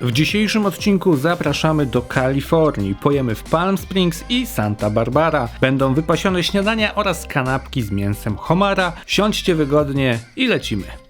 W dzisiejszym odcinku zapraszamy do Kalifornii. Pojemy w Palm Springs i Santa Barbara. Będą wypasione śniadania oraz kanapki z mięsem homara. Siądźcie wygodnie i lecimy.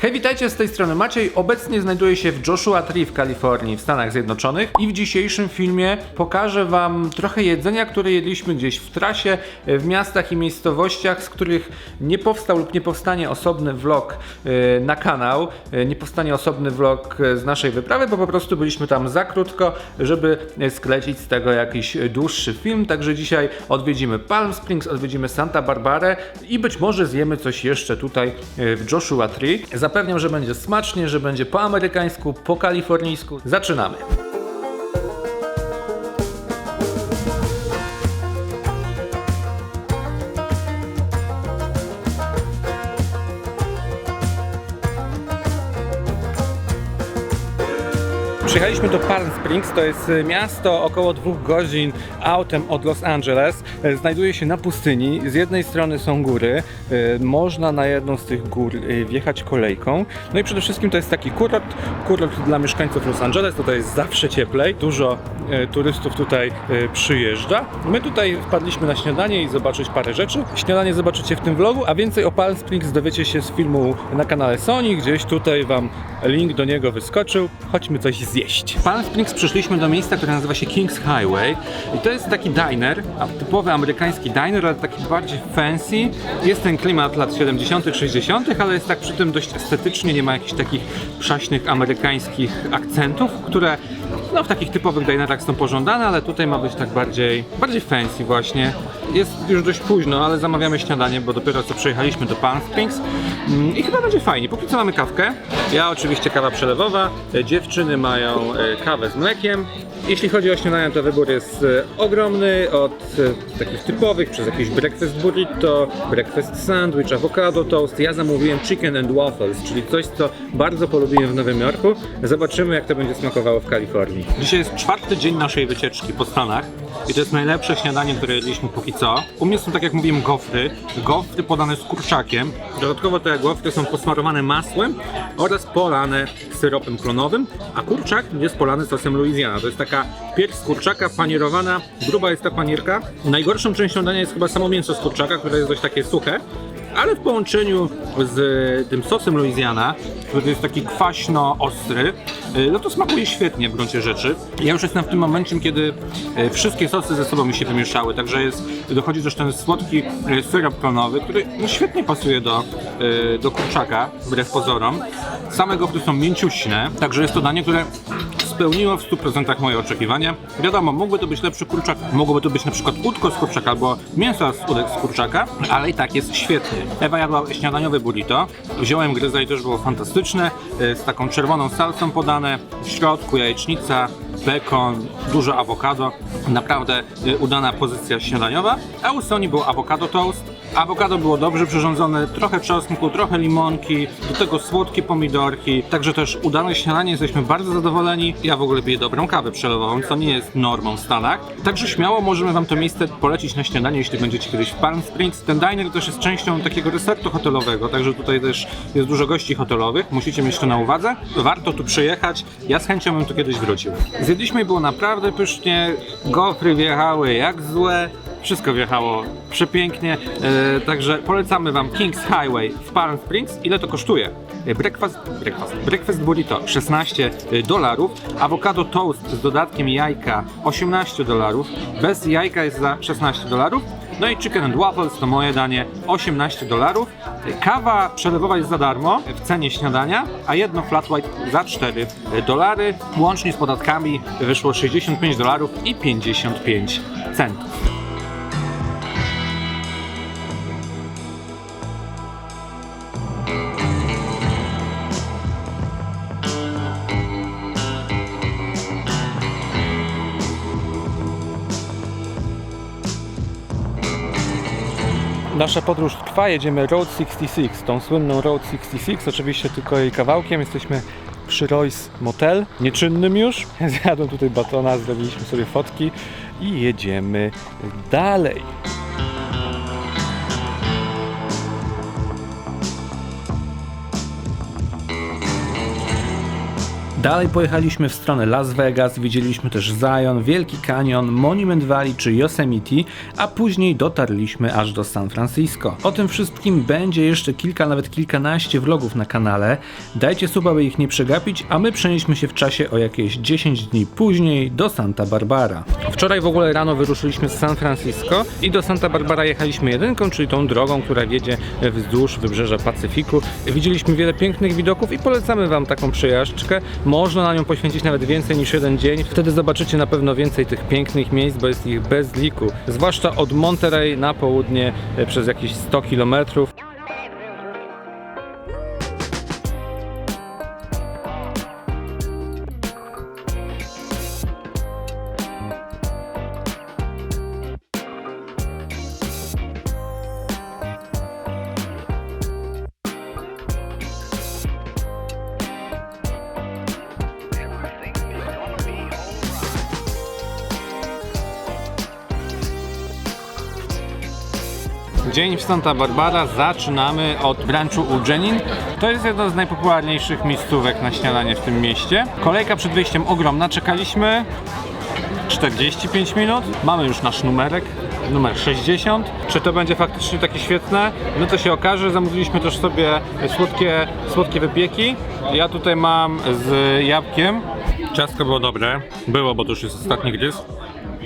Hej, witajcie z tej strony Maciej. Obecnie znajduję się w Joshua Tree w Kalifornii, w Stanach Zjednoczonych i w dzisiejszym filmie pokażę Wam trochę jedzenia, które jedliśmy gdzieś w trasie, w miastach i miejscowościach, z których nie powstał lub nie powstanie osobny vlog e, na kanał, e, nie powstanie osobny vlog e, z naszej wyprawy, bo po prostu byliśmy tam za krótko, żeby sklecić z tego jakiś dłuższy film. Także dzisiaj odwiedzimy Palm Springs, odwiedzimy Santa Barbarę i być może zjemy coś jeszcze tutaj w Joshua Tree. Zapewniam, że będzie smacznie, że będzie po amerykańsku, po kalifornijsku. Zaczynamy. Przyjechaliśmy do Palm Springs, to jest y, miasto około dwóch godzin autem od Los Angeles. E, Znajduje się na pustyni. Z jednej strony są góry, e, można na jedną z tych gór wjechać kolejką. No i przede wszystkim to jest taki kurort, kurort dla mieszkańców Los Angeles, tutaj jest zawsze cieplej. Dużo turystów tutaj przyjeżdża. My tutaj wpadliśmy na śniadanie i zobaczyć parę rzeczy. Śniadanie zobaczycie w tym vlogu, a więcej o Palm Springs dowiecie się z filmu na kanale Sony. Gdzieś tutaj Wam link do niego wyskoczył. Chodźmy coś zjeść. W Palm Springs przyszliśmy do miejsca, które nazywa się Kings Highway i to jest taki diner, typowy amerykański diner, ale taki bardziej fancy. Jest ten klimat lat 70., 60., ale jest tak przy tym dość estetycznie, nie ma jakichś takich przaśnych amerykańskich akcentów, które no, w takich typowych dinerach są pożądane, ale tutaj ma być tak bardziej, bardziej fancy właśnie. Jest już dość późno, ale zamawiamy śniadanie, bo dopiero co przyjechaliśmy do Palm Springs Mm, i chyba będzie fajnie. Póki co mamy kawkę. Ja oczywiście kawa przelewowa, dziewczyny mają e, kawę z mlekiem. Jeśli chodzi o śniadania, to wybór jest e, ogromny, od e, takich typowych, przez jakiś breakfast burrito, breakfast sandwich, avocado toast. Ja zamówiłem chicken and waffles, czyli coś, co bardzo polubiłem w Nowym Jorku. Zobaczymy, jak to będzie smakowało w Kalifornii. Dzisiaj jest czwarty dzień naszej wycieczki po Stanach i to jest najlepsze śniadanie, które jedliśmy póki co. U mnie są, tak jak mówiłem, gofry. Gofry podane z kurczakiem. Dodatkowo te gofry są posmarowane masłem oraz polane syropem klonowym, a kurczak jest polany sosem Louisiana. To jest taka pierś z kurczaka panierowana, gruba jest ta panierka. Najgorszą częścią dania jest chyba samo mięso z kurczaka, które jest dość takie suche, ale w połączeniu z tym sosem Louisiana, który jest taki kwaśno-ostry, y, no to smakuje świetnie w gruncie rzeczy. Ja już jestem w tym momencie, kiedy y, wszystkie sosy ze sobą mi się wymieszały, także jest, dochodzi też ten słodki syrop klonowy, który no, świetnie pasuje do, do kurczaka, wbrew pozorom. Same gofry są mięciuśne, także jest to danie, które spełniło w 100% moje oczekiwania. Wiadomo, mógłby to być lepszy kurczak, mogłoby to być na przykład udko z kurczaka albo mięso z udek z kurczaka, ale i tak jest świetny. Ewa jadła śniadaniowe burrito, wziąłem gryza i też było fantastyczne, e, z taką czerwoną salsą podane, w środku jajecznica, bekon, dużo awokado, naprawdę e, udana pozycja śniadaniowa, a u Soni był awokado toast, Awokado było dobrze przyrządzone, trochę czosnku, trochę limonki, do tego słodkie pomidorki, także też udane śniadanie, jesteśmy bardzo zadowoleni. Ja w ogóle piję dobrą kawę przelewową, co nie jest normą w Stanach. Także śmiało możemy Wam to miejsce polecić na śniadanie, jeśli będziecie kiedyś w Palm Springs. Ten diner też jest częścią takiego resortu hotelowego, także tutaj też jest dużo gości hotelowych, musicie mieć to na uwadze. Warto tu przyjechać, ja z chęcią bym tu kiedyś wrócił. Zjedliśmy i było naprawdę pysznie, gofry wjechały jak złe, wszystko wjechało przepięknie, e, także polecamy Wam Kings Highway w Palm Springs. Ile to kosztuje? E, Breakfast, breakfast, breakfast burrito 16 dolarów, awokado toast z dodatkiem jajka 18 dolarów, bez jajka jest za 16 dolarów, no i chicken and waffles to moje danie 18 dolarów. Kawa przelewowa jest za darmo w cenie śniadania, a jedno flat white za 4 dolary. Łącznie z podatkami wyszło 65 dolarów i 55 centów. Nasza podróż trwa, jedziemy Road 66, tą słynną Road 66, oczywiście tylko jej kawałkiem. Jesteśmy przy Royce Motel, nieczynnym już. Zjadłem tutaj batona, zrobiliśmy sobie fotki i jedziemy dalej. Dalej pojechaliśmy w stronę Las Vegas, widzieliśmy też Zion, Wielki Canyon, Monument Valley czy Yosemite, a później dotarliśmy aż do San Francisco. O tym wszystkim będzie jeszcze kilka, nawet kilkanaście vlogów na kanale. Dajcie suba, by ich nie przegapić, a my przenieśmy się w czasie o jakieś 10 dni później do Santa Barbara. Wczoraj w ogóle rano wyruszyliśmy z San Francisco i do Santa Barbara jechaliśmy jedynką, czyli tą drogą, która wiedzie wzdłuż wybrzeża Pacyfiku. Widzieliśmy wiele pięknych widoków i polecamy Wam taką przejażdżkę. Można na nią poświęcić nawet więcej niż jeden dzień. Wtedy zobaczycie na pewno więcej tych pięknych miejsc, bo jest ich bez liku. Zwłaszcza od Monterey na południe e, przez jakieś 100 kilometrów. Dzień w Santa Barbara zaczynamy od brunchu u Jenin. To jest jedna z najpopularniejszych miejscówek na śniadanie w tym mieście. Kolejka przed wyjściem ogromna, czekaliśmy 45 minut. Mamy już nasz numerek, numer 60. Czy to będzie faktycznie takie świetne? No to się okaże. Zamówiliśmy też sobie słodkie, słodkie wypieki. Ja tutaj mam z jabłkiem. Ciastko było dobre. Było, bo to już jest ostatni gryz.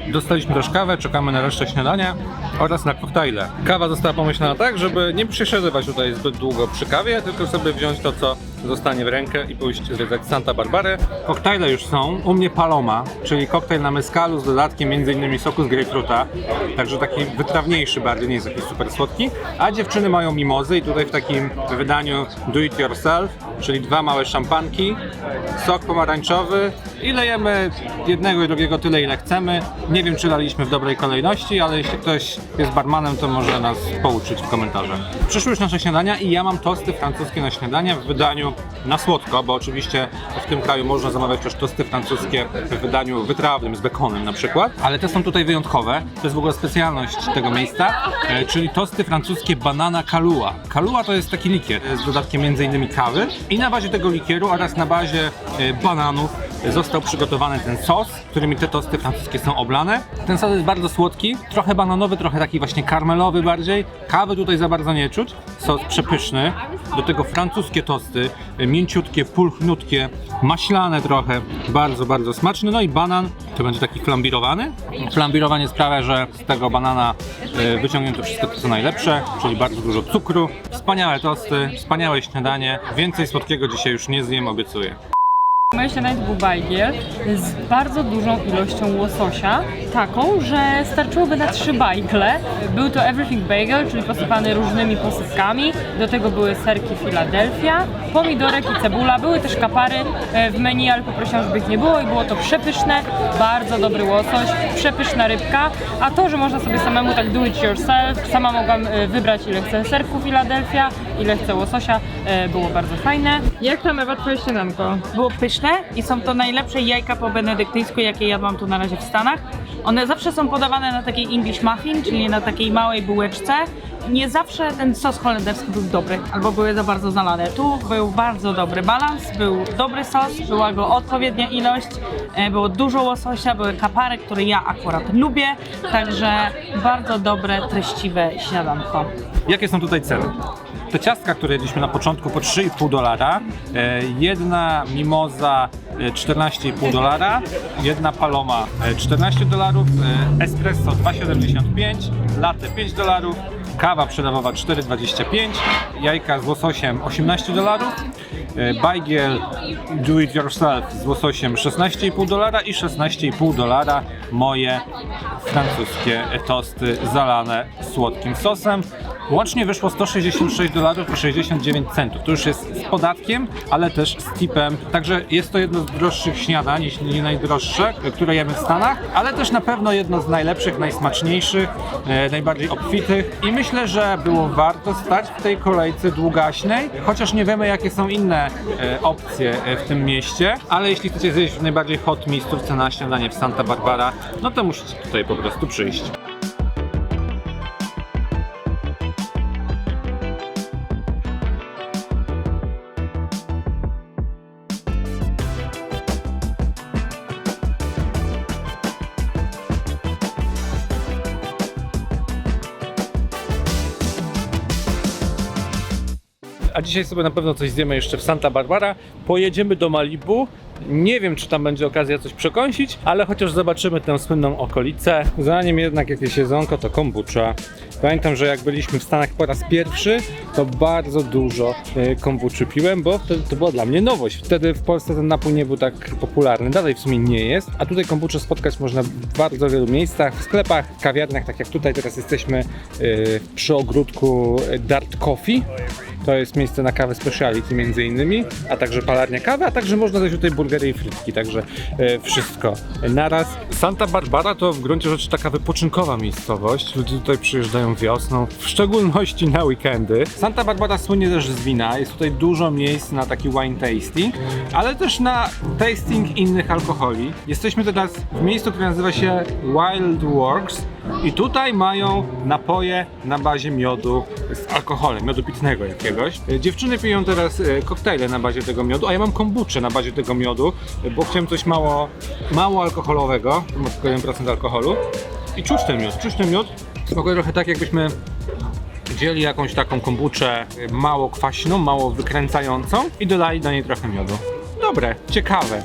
Dostaliśmy też kawę, czekamy na resztę śniadania oraz na koktajle. Kawa została pomyślana tak, żeby nie przesiadywać tutaj zbyt długo przy kawie, tylko sobie wziąć to, co zostanie w rękę i pójść zwiedzać Santa Barbarę. Koktajle już są. U mnie Paloma, czyli koktajl na mezcalu z dodatkiem m.in. soku z grejpfruta. Także taki wytrawniejszy bardziej, nie jest jakiś super słodki. A dziewczyny mają mimozy i tutaj w takim wydaniu do it yourself, czyli dwa małe szampanki, sok pomarańczowy i lejemy jednego i drugiego tyle ile chcemy. Nie wiem czy laliśmy w dobrej kolejności, ale jeśli ktoś jest barmanem to może nas pouczyć w komentarzach. Przyszły już nasze śniadania i ja mam tosty francuskie na śniadanie w wydaniu na słodko, bo oczywiście w tym kraju można zamawiać też tosty francuskie w wydaniu wytrawnym z bekonem na przykład, ale te są tutaj wyjątkowe. To jest w ogóle specjalność tego miejsca, e, czyli tosty francuskie banana kalua. Kalua to jest taki likier z dodatkiem m.in. kawy i na bazie tego likieru oraz na bazie e, bananów został przygotowany ten sos, którymi te tosty francuskie są oblane. Ten sos jest bardzo słodki, trochę bananowy, trochę taki właśnie karmelowy bardziej. Kawy tutaj za bardzo nie czuć. Sos przepyszny. Do tego francuskie tosty, y, mięciutkie, pulchnutkie, maślane trochę. Bardzo, bardzo smaczny. No i banan to będzie taki flambirowany. Flambirowanie sprawia, że z tego banana y, wyciągnięto wszystko to co najlepsze, czyli bardzo dużo cukru. Wspaniałe tosty, wspaniałe śniadanie. Więcej słodkiego dzisiaj już nie zjem, obiecuję. Moje śniadanie to był bajgiel z bardzo dużą ilością łososia, taką, że starczyłoby na trzy bajgle. Był to everything bagel, czyli posypany różnymi posypkami. Do tego były serki Philadelphia, pomidorek i cebula. Były też kapary e, w menu, ale poprosiłam, żeby ich nie było i było to przepyszne, bardzo dobry łosoś, przepyszna rybka. A to, że można sobie samemu tak do it yourself, sama mogłam e, wybrać ile chcę serku Philadelphia, ile chcę łososia, e, było bardzo fajne. Jak tam Ewa twoje śniadanko? było pyszne i są to najlepsze jajka po benedyktyńsku, jakie jadłam tu na razie w Stanach. One zawsze są podawane na takiej English muffin, czyli na takiej małej bułeczce. Nie zawsze ten sos holenderski był dobry, albo były za bardzo zalane. Tu był bardzo dobry balans, był dobry sos, była go odpowiednia ilość, e, było dużo łososia, były kapary, które ja akurat lubię, także bardzo dobre, treściwe śniadanko. Jakie są tutaj ceny? Te ciastka, które jedliśmy na początku po 3,5 dolara, e, jedna mimoza 14,5 dolara, jedna paloma e, 14 dolarów, e, espresso 2,75, latte 5 dolarów, kawa przedawowa 4,25, jajka z łososiem 18 dolarów, e, bajgiel do it yourself z łososiem 16,5 dolara i 16,5 dolara moje francuskie tosty zalane słodkim sosem. Łącznie wyszło 166 dolarów i 69 centów. To już jest z podatkiem, ale też z tipem. Także jest to jedno z droższych śniadań, jeśli nie najdroższe, które jemy w Stanach, ale też na pewno jedno z najlepszych, najsmaczniejszych, e, najbardziej obfitych. I myślę, że było warto stać w tej kolejce długaśnej, chociaż nie wiemy, jakie są inne e, opcje e, w tym mieście. Ale jeśli chcecie zjeść w najbardziej hot miejscówce na śniadanie w Santa Barbara, no to musicie tutaj po prostu przyjść. A dzisiaj sobie na pewno coś zjemy jeszcze w Santa Barbara. Pojedziemy do Malibu. Nie wiem, czy tam będzie okazja coś przekąsić, ale chociaż zobaczymy tę słynną okolicę. Zanim jednak jakieś jedzonko, to kombucha. Pamiętam, że jak byliśmy w Stanach po raz pierwszy, to bardzo dużo e, kombuczy piłem, bo wtedy to była dla mnie nowość. Wtedy w Polsce ten napój nie był tak popularny, dalej w sumie nie jest. A tutaj kombuczę spotkać można w bardzo wielu miejscach, w sklepach, kawiarniach, tak jak tutaj teraz jesteśmy e, przy ogródku Dart Coffee. To jest miejsce na kawę speciality między innymi, a także palarnia kawy, a także można zjeść tutaj burgery i frytki, także e, wszystko naraz. Santa Barbara to w gruncie rzeczy taka wypoczynkowa miejscowość. Ludzie tutaj przyjeżdżają wiosną, w szczególności na weekendy. Santa Barbara słynie też z wina, jest tutaj dużo miejsc na taki wine tasting, ale też na tasting innych alkoholi. Jesteśmy teraz w miejscu, które nazywa się Wild Works i tutaj mają napoje na bazie miodu z alkoholem, miodu pitnego jakiegoś. Dziewczyny piją teraz e, koktajle na bazie tego miodu, a ja mam kombuczę na bazie tego miodu, bo chciałem coś mało, mało alkoholowego, ma tylko 1% alkoholu. I czuć ten miód, czuć ten miód. Smakuje trochę tak jakbyśmy wzięli jakąś taką kombuczę mało kwaśną, mało wykręcającą i dodali do niej trochę miodu. Dobre, ciekawe.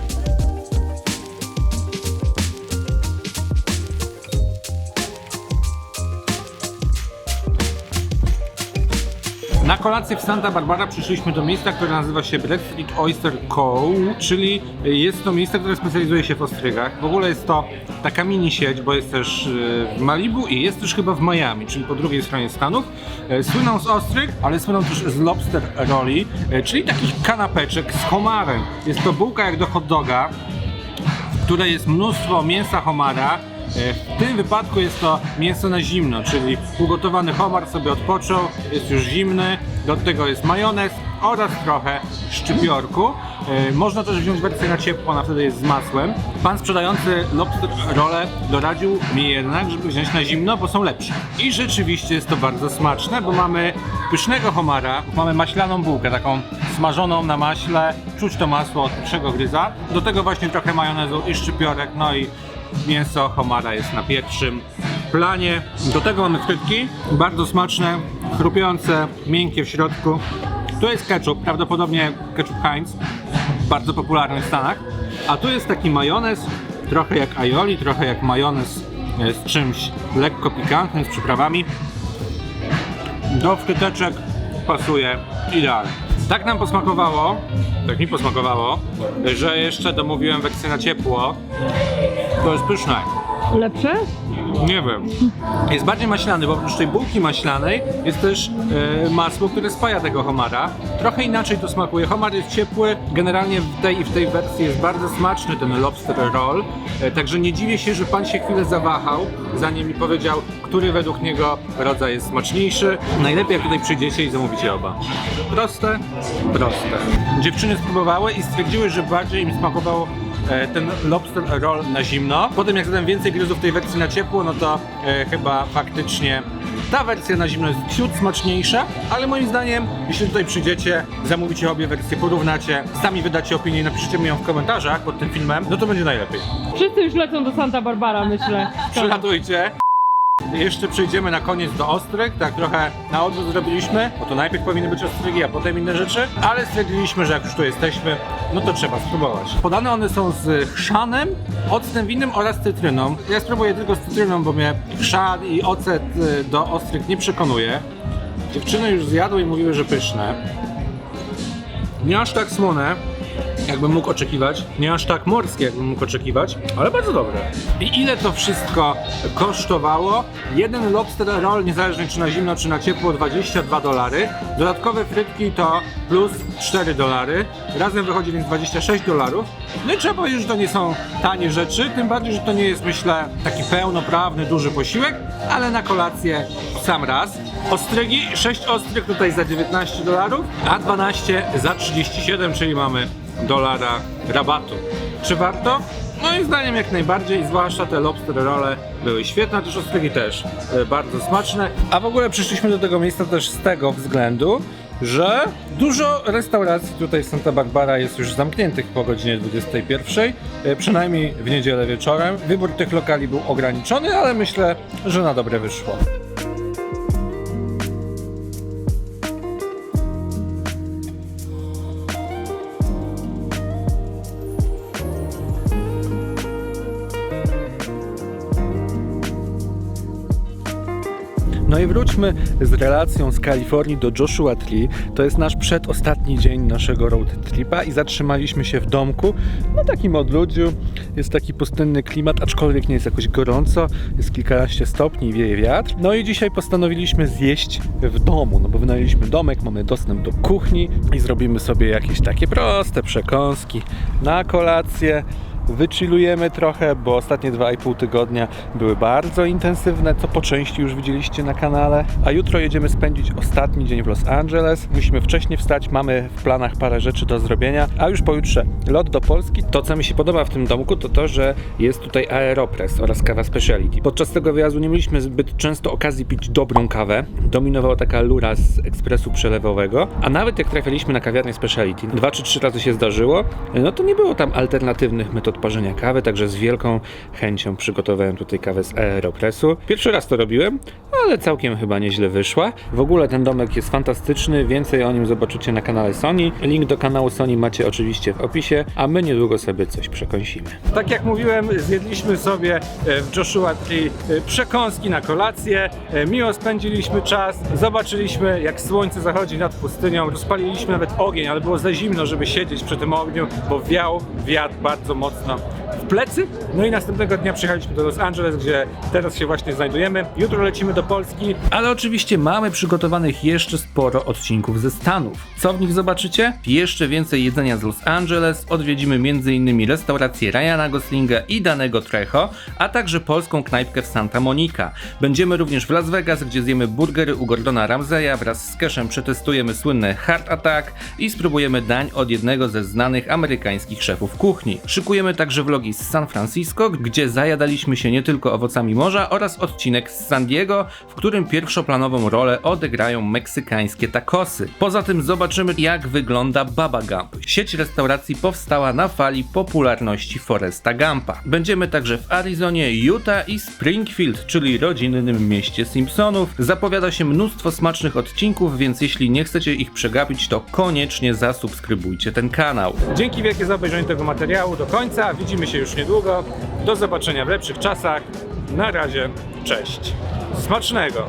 Na kolację w Santa Barbara przyszliśmy do miejsca, które nazywa się Breadfruit Oyster Cove, czyli jest to miejsce, które specjalizuje się w ostrygach. W ogóle jest to taka mini sieć, bo jest też e, w Malibu i jest też chyba w Miami, czyli po drugiej stronie Stanów. E, Słyną z ostryg, ale słyną też z lobster rolli, e, czyli takich kanapeczek z homarem. Jest to bułka jak do hot doga, w której jest mnóstwo mięsa homara. E, W tym wypadku jest to mięso na zimno, czyli ugotowany homar sobie odpoczął, jest już zimny, do tego jest majonez oraz trochę szczypiorku. E, Można też wziąć wersję na ciepło, ona wtedy jest z masłem. Pan sprzedający lobster role doradził mi jednak, żeby wziąć na zimno, bo są lepsze. I rzeczywiście jest to bardzo smaczne, bo mamy pysznego homara, mamy maślaną bułkę, taką smażoną na maśle, czuć to masło od pierwszego gryza. Do tego właśnie trochę majonezu i szczypiorek, no i mięso homara jest na pierwszym planie. Do tego mamy frytki, bardzo smaczne, chrupiące, miękkie w środku. Tu jest ketchup, prawdopodobnie ketchup Heinz, bardzo popularny w Stanach. A tu jest taki majonez, trochę jak aioli, trochę jak majonez e, z czymś lekko pikantnym, z przyprawami. Do wtyteczek pasuje idealnie. Tak nam posmakowało, tak mi posmakowało, że jeszcze domówiłem wersję na ciepło. To jest pyszne. Lepsze? Nie wiem. Jest bardziej maślany, bo oprócz tej bułki maślanej jest też e, masło, które spaja tego homara. Trochę inaczej to smakuje. Homar jest ciepły, generalnie w tej i w tej wersji jest bardzo smaczny ten lobster roll. E, także nie dziwię się, że pan się chwilę zawahał, zanim mi powiedział, który według niego rodzaj jest smaczniejszy. Najlepiej jak tutaj przyjdziecie i zamówicie oba. Proste, proste. Dziewczyny spróbowały i stwierdziły, że bardziej im smakowało ten lobster roll na zimno. Potem jak zadałem więcej gryzów tej wersji na ciepło, no to e, chyba faktycznie ta wersja na zimno jest ciut smaczniejsza, ale moim zdaniem, jeśli tutaj przyjdziecie, zamówicie obie wersje, porównacie, sami wydacie opinię i napiszcie mi ją w komentarzach pod tym filmem, no to będzie najlepiej. Wszyscy już lecą do Santa Barbara, myślę. Przylatujcie. Jeszcze przejdziemy na koniec do ostryg, tak trochę na odwrót zrobiliśmy, bo to najpierw powinny być ostrygi, a potem inne rzeczy, ale stwierdziliśmy, że jak już tu jesteśmy, no to trzeba spróbować. Podane one są z chrzanem, octem winnym oraz cytryną. Ja spróbuję tylko z cytryną, bo mnie chrzan i ocet y, do ostryg nie przekonuje. Dziewczyny już zjadły i mówiły, że pyszne. Nie aż tak słone, jakbym mógł oczekiwać. Nie aż tak morskie, jakbym mógł oczekiwać, ale bardzo dobre. I ile to wszystko kosztowało? Jeden lobster roll, niezależnie czy na zimno, czy na ciepło, 22 dolary. Dodatkowe frytki to plus 4 dolary. Razem wychodzi więc 26 dolarów. No i trzeba powiedzieć, że to nie są tanie rzeczy, tym bardziej, że to nie jest, myślę, taki pełnoprawny, duży posiłek, ale na kolację sam raz. Ostrygi, 6 ostryg tutaj za 19 dolarów, a 12 za 37, czyli mamy dolara rabatu. Czy warto? Moim zdaniem jak najbardziej, zwłaszcza te lobster role były świetne, też ostrygi też e, bardzo smaczne. A w ogóle przyszliśmy do tego miejsca też z tego względu, że dużo restauracji tutaj w Santa Barbara jest już zamkniętych po godzinie 21, e, przynajmniej w niedzielę wieczorem. Wybór tych lokali był ograniczony, ale myślę, że na dobre wyszło. Wróćmy z relacją z Kalifornii do Joshua Tree. To jest nasz przedostatni dzień naszego road tripa i zatrzymaliśmy się w domku na takim odludziu. Jest taki pustynny klimat, aczkolwiek nie jest jakoś gorąco. Jest kilkanaście stopni wieje wiatr. No i dzisiaj postanowiliśmy zjeść w domu, no bo wynajęliśmy domek, mamy dostęp do kuchni i zrobimy sobie jakieś takie proste przekąski na kolację. Wychillujemy trochę, bo ostatnie 2,5 tygodnia były bardzo intensywne, co po części już widzieliście na kanale. A jutro jedziemy spędzić ostatni dzień w Los Angeles. Musimy wcześniej wstać, mamy w planach parę rzeczy do zrobienia, a już pojutrze lot do Polski. To, co mi się podoba w tym domku, to to, że jest tutaj Aeropress oraz kawa speciality. Podczas tego wyjazdu nie mieliśmy zbyt często okazji pić dobrą kawę. Dominowała taka lura z ekspresu przelewowego, a nawet jak trafiliśmy na kawiarnię speciality, dwa czy trzy razy się zdarzyło, no to nie było tam alternatywnych metod parzenia kawy, także z wielką chęcią przygotowałem tutaj kawę z Aeropressu. Pierwszy raz to robiłem, ale całkiem chyba nieźle wyszła. W ogóle ten domek jest fantastyczny, więcej o nim zobaczycie na kanale Sony. Link do kanału Sony macie oczywiście w opisie, a my niedługo sobie coś przekąsimy. Tak jak mówiłem, zjedliśmy sobie e, w Joshua Tree e, przekąski na kolację, E, miło spędziliśmy czas, zobaczyliśmy jak słońce zachodzi nad pustynią, rozpaliliśmy nawet ogień, ale było za zimno, żeby siedzieć przy tym ogniu, bo wiał wiatr bardzo mocno w plecy. No i następnego dnia przyjechaliśmy do Los Angeles, gdzie teraz się właśnie znajdujemy. Jutro lecimy do Polski, ale oczywiście mamy przygotowanych jeszcze sporo odcinków ze Stanów. Co w nich zobaczycie? Jeszcze więcej jedzenia z Los Angeles, odwiedzimy m.in. restaurację Ryana Goslinga i Danego Trejo, a także polską knajpkę w Santa Monica. Będziemy również w Las Vegas, gdzie zjemy burgery u Gordona Ramseya, wraz z Cashem przetestujemy słynne Heart Attack i spróbujemy dań od jednego ze znanych amerykańskich szefów kuchni. Szykujemy także vlogi z San Francisco, gdzie zajadaliśmy się nie tylko owocami morza oraz odcinek z San Diego, w którym pierwszoplanową rolę odegrają meksykańskie tacosy. Poza tym zobaczymy jak wygląda Baba Gump. Sieć restauracji powstała na fali popularności Foresta Gumpa. Będziemy także w Arizonie, Utah i Springfield, czyli rodzinnym mieście Simpsonów. Zapowiada się mnóstwo smacznych odcinków, więc jeśli nie chcecie ich przegapić, to koniecznie zasubskrybujcie ten kanał. Dzięki wielkie za obejrzenie tego materiału do końca. Widzimy się już niedługo. Do zobaczenia w lepszych czasach. Na razie, cześć. Smacznego!